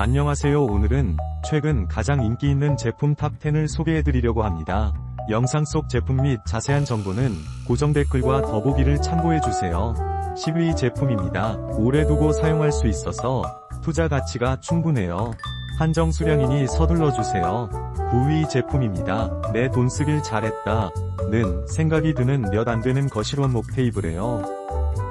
안녕하세요 오늘은 최근 가장 인기 있는 제품 탑10을 소개해드리려고 합니다. 영상 속 제품 및 자세한 정보는 고정 댓글과 더보기를 참고해주세요. 10위 제품입니다. 오래 두고 사용할 수 있어서 투자 가치가 충분해요. 한정 수량이니 서둘러주세요. 9위 제품입니다. 내 돈 쓰길 잘했다. 는 생각이 드는 몇 안 되는 거실 원목 테이블이에요.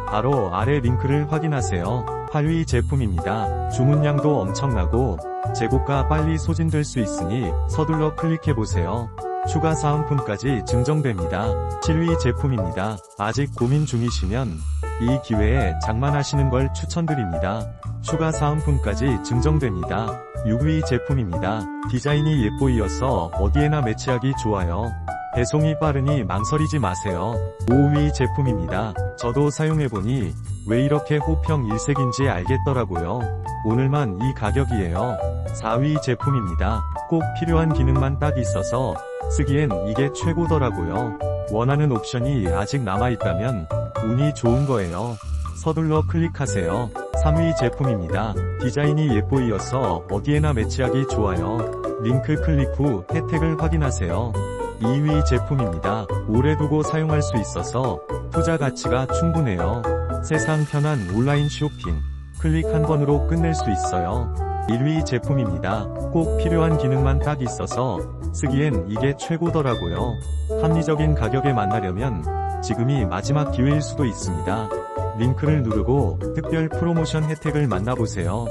바로 아래 링크를 확인하세요. 8위 제품입니다. 주문량도 엄청나고 재고가 빨리 소진될 수 있으니 서둘러 클릭해보세요. 추가 사은품까지 증정됩니다. 7위 제품입니다. 아직 고민 중이시면 이 기회에 장만하시는 걸 추천드립니다. 추가 사은품까지 증정됩니다. 6위 제품입니다. 디자인이 예뻐이어서 어디에나 매치하기 좋아요. 배송이 빠르니 망설이지 마세요. 5위 제품입니다. 저도 사용해보니 왜 이렇게 호평 일색인지 알겠더라고요. 오늘만 이 가격이에요. 4위 제품입니다. 꼭 필요한 기능만 딱 있어서 쓰기엔 이게 최고더라고요. 원하는 옵션이 아직 남아있다면 운이 좋은 거예요. 서둘러 클릭하세요. 3위 제품입니다. 디자인이 예뻐이어서 어디에나 매치하기 좋아요. 링크 클릭 후 혜택을 확인하세요. 2위 제품입니다. 오래 두고 사용할 수 있어서 투자 가치가 충분해요. 세상 편한 온라인 쇼핑. 클릭 한 번으로 끝낼 수 있어요. 1위 제품입니다. 꼭 필요한 기능만 딱 있어서 쓰기엔 이게 최고더라고요. 합리적인 가격에 만나려면 지금이 마지막 기회일 수도 있습니다. 링크를 누르고 특별 프로모션 혜택을 만나보세요.